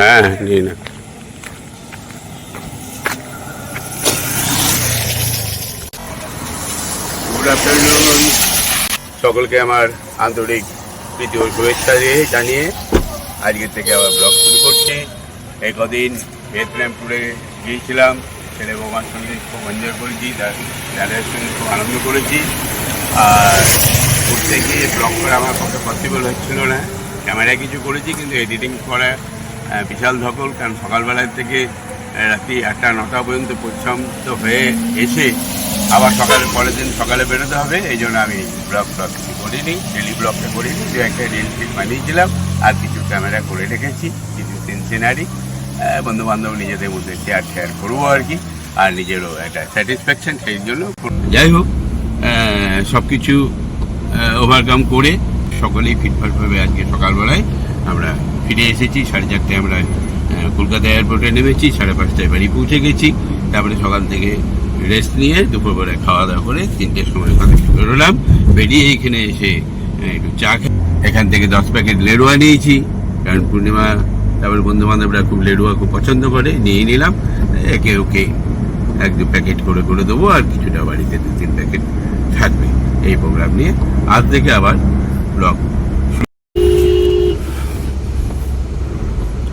হ্যাঁ নিয়ে না। গুড আফটারনুন সকলকে আমার আন্তরিক প্রীতি ও শুভেচ্ছা দিয়ে জানিয়ে আজকে থেকে আবার ব্লগ শুরু করছি। এই কদিন ভিয়েতনাম ট্যুরে গিয়েছিলাম। ছেলে বৌমার সঙ্গে খুব এনজয় করেছি তার দাদার সঙ্গে খুব আনন্দ করেছি। আর ঘুরতে গিয়ে ব্লগ করা আমার পক্ষে পসিবল হচ্ছিল না। ক্যামেরা কিছু করেছি কিন্তু এডিটিং করা বিশাল ধকল, কারণ সকালবেলার থেকে রাত্রি আটটা নটা পর্যন্ত পরিশ্রান্ত হয়ে এসে আবার সকালে, পরের দিন সকালে বেরোতে হবে এই জন্য আমি ব্লগ ব্লগ কিছু করিনি ডেলি ব্লগটা করিনি, দু একটা রিল ফিল বানিয়েছিলাম আর কিছু ক্যামেরা করে রেখেছি, কিছু সিন সিনারি বন্ধু বান্ধব নিজেদের মধ্যে শেয়ার শেয়ার করব আর কি, আর নিজেরও একটা স্যাটিসফ্যাকশন সেই জন্য। যাই হোক সব কিছু ওভারকাম করে সকলেই ফিটফাটভাবে আজকে সকালবেলায় আমরা ফিরে এসেছি, সাড়ে চারটে আমরা কলকাতা এয়ারপোর্টে নেমেছি, সাড়ে পাঁচটায় বাড়ি পৌঁছে গেছি। তারপরে সকাল থেকে রেস্ট নিয়ে দুপুরবেলায় খাওয়া দাওয়া করে তিনটের সময় ওখান বেরোলাম। বেরিয়ে এখানে এসে একটু চা এখান থেকে দশ প্যাকেট লেড়ুয়া নিয়েছি। কারণ পূর্ণিমা, তারপরে বন্ধু বান্ধবরা খুব লেড়ুয়া খুব পছন্দ করে নিয়ে নিলাম। একে ওকে এক দু প্যাকেট করে করে দেবো আর কিছুটা বাড়িতে দু তিন প্যাকেট থাকবে। এই প্রোগ্রাম নিয়ে আজ থেকে আবার ব্লগ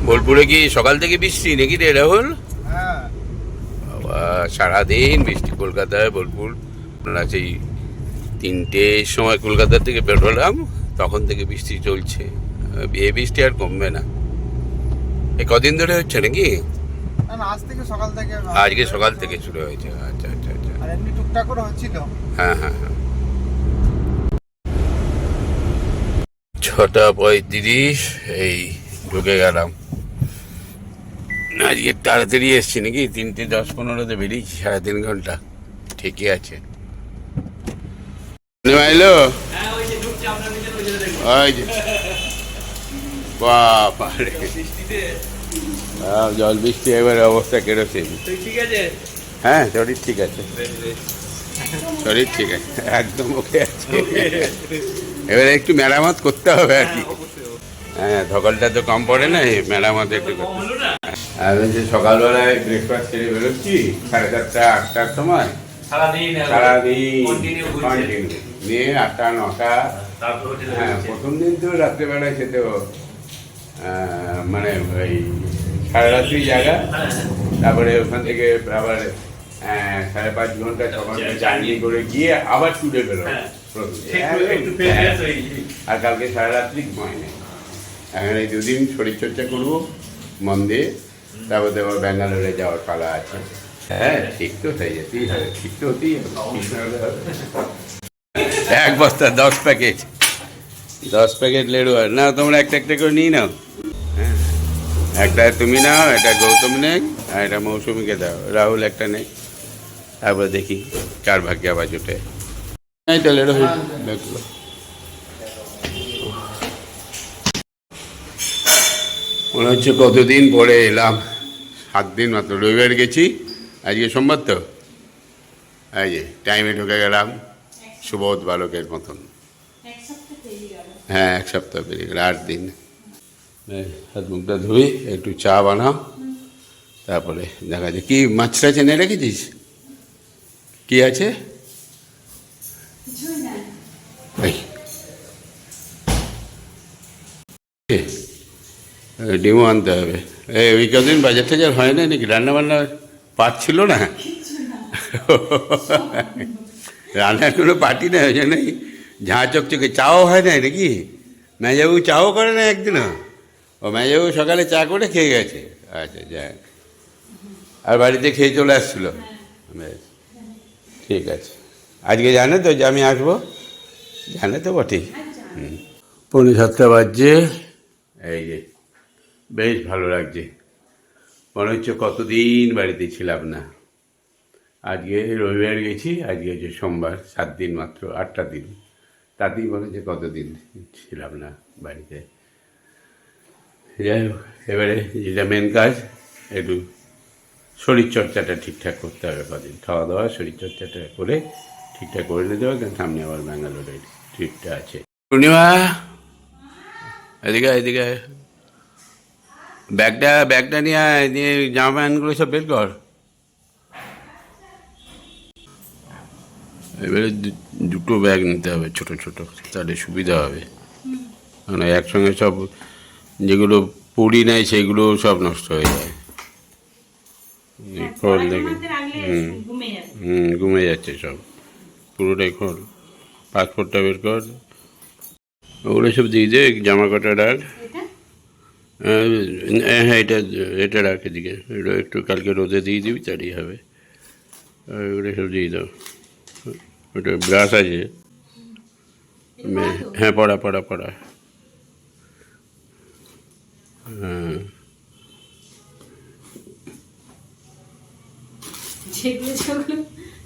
বোলপুরে কি সকাল থেকে বৃষ্টি নাকি রে রাহুল? হ্যাঁ। বাবা সারাদিন বৃষ্টি কলকাতায় বোলপুর। সেই তিনটের সময় কলকাতা থেকে বেরোলাম তখন থেকে বৃষ্টি চলছে। বিয়ে বৃষ্টি আর কমবে না। এই কদিন ধরে হচ্ছে নাকি? আজকে সকাল থেকে শুরু হয়েছে। আচ্ছা আচ্ছা আচ্ছা। হ্যাঁ হ্যাঁ হ্যাঁ। ছটা পঁয়ত্রিশ এই ঢুকে গেলাম। আজকে তাড়াতাড়ি এসছি নাকি? তিনটে দশ পনেরোতে বেরিয়েছি সাড়ে তিন ঘণ্টা। ঠিকই আছে। এলো? ওই যে বাবা রে আহ, জল বৃষ্টি এবার অবস্থা কেরোসিন। হ্যাঁ শরীর ঠিক আছে। শরীর ঠিক আছে একদম ওকে আছে। এবারে একটু মেরামত করতে হবে আর কি। হ্যাঁ ধকলটা তো কম পড়ে না মেরামত একটু করতে। হবে। আমি যে সকালবেলায় ব্রেকফাস্ট সেরে বেরোচ্ছি সাড়ে চারটা আটটার সময় সারাদিন কন্টিনিউ নিয়ে আটটা নটা হ্যাঁ প্রথম দিন তো রাত্রেবেলায় খেতে মানে ওই সারা রাত্রি জায়গা তারপরে ওখান থেকে আবার সাড়ে পাঁচ ঘণ্টা ছ ঘণ্টা জার্নি করে গিয়ে আবার টুরে বেরো হ্যাঁ। হ্যাঁ। হয়ে। আর কালকে সারা রাত্রি ঘুমাই নেই এখন এই দুদিন শরীরচর্চা করব মন দিয়ে তারপর তো আবার ব্যাঙ্গালোরে যাওয়ার পালা আছে। হ্যাঁ ঠিক তো হয়ে যেতেই হবে ঠিক তো হতেই হবে। এক বস্তা দশ প্যাকেট দশ প্যাকেট লেড়ু আর না, তোমরা একটা একটা করে নিয়ে নাও। হ্যাঁ একটা তুমি নাও এটা গৌতম নেক আর এটা মৌসুমিকে দাও, রাহুল একটা নেই। তারপর দেখি কার ভাগ্যে আবার জোটে। এইটা লেড়ু দেখল মনে হচ্ছে কতদিন পরে এলাম? সাত দিন মাত্র রবিবার গেছি। আজকে সোমবার তো? এই যে টাইমে ঢুকে গেলাম। সুবোধ বালকের মতন। হ্যাঁ এক সপ্তাহ পেরিয়ে গেল, আট দিন। হাত মুখটা ধুই, একটু চা বানাও। তারপরে দেখা যায় কি মাছটা চেনে রেখেছিস? কি আছে? ডিমও আনতে হবে। এই ওই কদিন বাজার টাজার হয় না নাকি? রান্না বান্না পাচ্ছিল না? রান্নার কোনো পার্টি না ওই জন্যই ঝাঁ চকচকে চাও হয় না নাকি? মেজাবু চাও করে না একদিনও? ও মেজাবু সকালে চা করে খেয়ে গেছে। আচ্ছা যাক আর বাড়িতে খেয়ে চলে আসছিল। বেশ ঠিক আছে। আজকে জানে তো যে আমি আসব? জানে তো বটেই। হুম। পৌনে সাতটা বাজছে। এই যে। বেশ ভালো লাগছে। মনে হচ্ছে কতদিন বাড়িতে ছিলাম না। আজকে রবিবার গেছি, আজকে হচ্ছে সোমবার, সাত দিন মাত্র, আটটা দিন। তাতেই মনে হচ্ছে কতদিন ছিলাম না বাড়িতে। যাই হোক, এবারে যেটা মেন কাজ, একটু শরীরচর্চাটা ঠিকঠাক করতে হবে কদিন। খাওয়া দাওয়া শরীরচর্চাটা করে ঠিকঠাক করে নিতে হবে, কারণ সামনে আবার ব্যাঙ্গালোরের ট্রিপটা আছে। পূর্ণিমা, এদিকে এদিকে। ব্যাগটা ব্যাগটা নিয়ে নিয়ে জামা প্যান্টগুলো সব বের কর। এবারে দুটো ব্যাগ নিতে হবে ছোট ছোট তাহলে সুবিধা হবে। মানে একসঙ্গে সব যেগুলো পড়ি নাই সেগুলো সব নষ্ট হয়ে যায়। এই খোল দেখে। হুম হুম ঘুমে যাচ্ছে সব। পুরোটাই খোল। পাসপোর্টটা বের কর। ওগুলো সব দিয়ে দে জামা কাটা রাখ। হ্যাঁ হ্যাঁ এটা এটা রাখ এদিকে। এটা একটু কালকে রোদে দিয়ে দিবি তাড়িয়ে হবে। আর ওগুলো সব দিয়ে দাও। ওটা ব্রাশ আছে। হ্যাঁ পড়া পড়া পড়া। হ্যাঁ।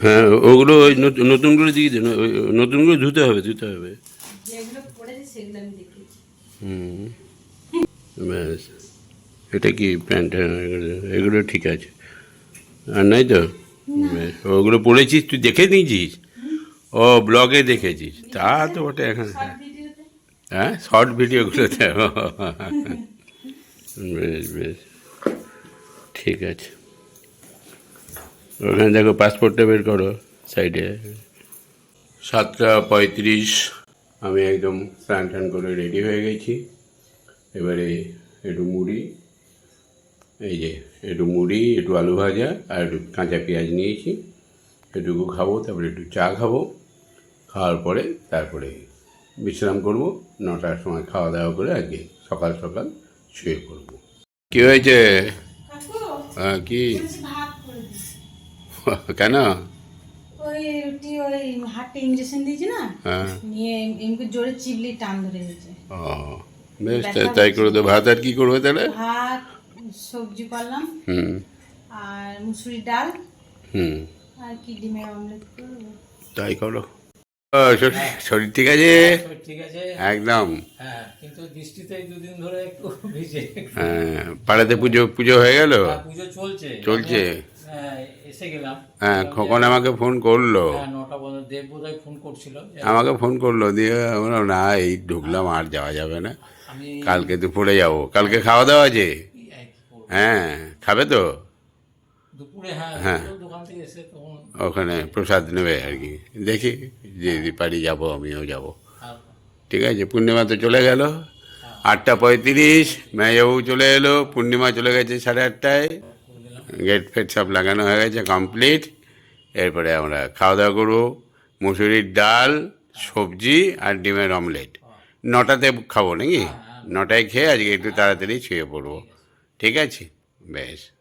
হ্যাঁ ওগুলো ওই নতুন- নতুনগুলো দিয়ে দেন নতুনগুলো ধুতে হবে ধুতে হবে। হুম। ব্যাস। এটা কি প্যান্ট হ্যাঁ, এগুলো এগুলো ঠিক আছে। আর নাই তো? ওগুলো পড়েছিস তুই দেখে নিয়েছিস? ও ব্লগে দেখেছিস। তা তো বটে এখন। হ্যাঁ শর্ট ভিডিওগুলোতে বেশ বেশ ঠিক আছে। ওখানে দেখো পাসপোর্টটা বের করো সাইডে সাতটা পঁয়ত্রিশ আমি একদম স্নান টান করে রেডি হয়ে গেছি। এবারে একটু মুড়ি এই যে একটু মুড়ি একটু আলু ভাজা আর একটু কাঁচা পেঁয়াজ নিয়েছি এটুকু খাব তারপরে একটু চা খাব খাওয়ার পরে তারপরে বিশ্রাম করব নটার সময় খাওয়া দাওয়া করে আজকে সকাল সকাল শুয়ে পড়ব। কি হয়েছে? হ্যাঁ, কি? কেন? ওই রুটি ওই হাটে ইঞ্জেকশন দিয়েছি না হ্যাঁ। নিয়ে এমনি জোরে চিবলি টান ধরে গেছে ও। বেশ তা- তাই করে তো ভাত আর কি করবে তাহলে? ভাত সবজি করলাম হুম। আর মুসুরি ডাল। হুম। আর কি ডিমের অমলেট করব। তাই করো। শরীর- শরীর ঠিক আছে? তো ঠিক আছে। একদম। হ্যাঁ কিন্তু বৃষ্টিতে দুদিন ধরে একটু ভিজে। হ্যাঁ পাড়াতে পুজো পুজো হয়ে গেল? হ্যাঁ, পুজো চলছে। চলছে? হ্যাঁ, এসে গেলাম। হ্যাঁ খোকন আমাকে ফোন করল? হ্যাঁ দেব বোধহয় ফোন করছিল। আমাকে ফোন করল দিয়ে না এই ঢুকলাম আর যাওয়া যাবে না। কালকে দুপুরে যাব। কালকে খাওয়া দাওয়া আছে। হ্যাঁ খাবে তো? হ্যাঁ হ্যাঁ। ওখানে প্রসাদ নেবে আর কি। দেখি যদি পারি যাব আমিও যাব। ঠিক আছে পূর্ণিমা তো চলে গেল। আটটা পঁয়ত্রিশ মেয়াবু চলে এলো। পূর্ণিমা চলে গেছে সাড়ে আটটায়। গেট ফেট সব লাগানো হয়ে গেছে কমপ্লিট। এরপরে আমরা খাওয়া দাওয়া করব। মুসুরির ডাল সবজি আর ডিমের অমলেট। নটাতে খাব নাকি? নটায় খেয়ে আজকে একটু তাড়াতাড়ি শুয়ে পড়ব। ঠিক আছে? বেশ।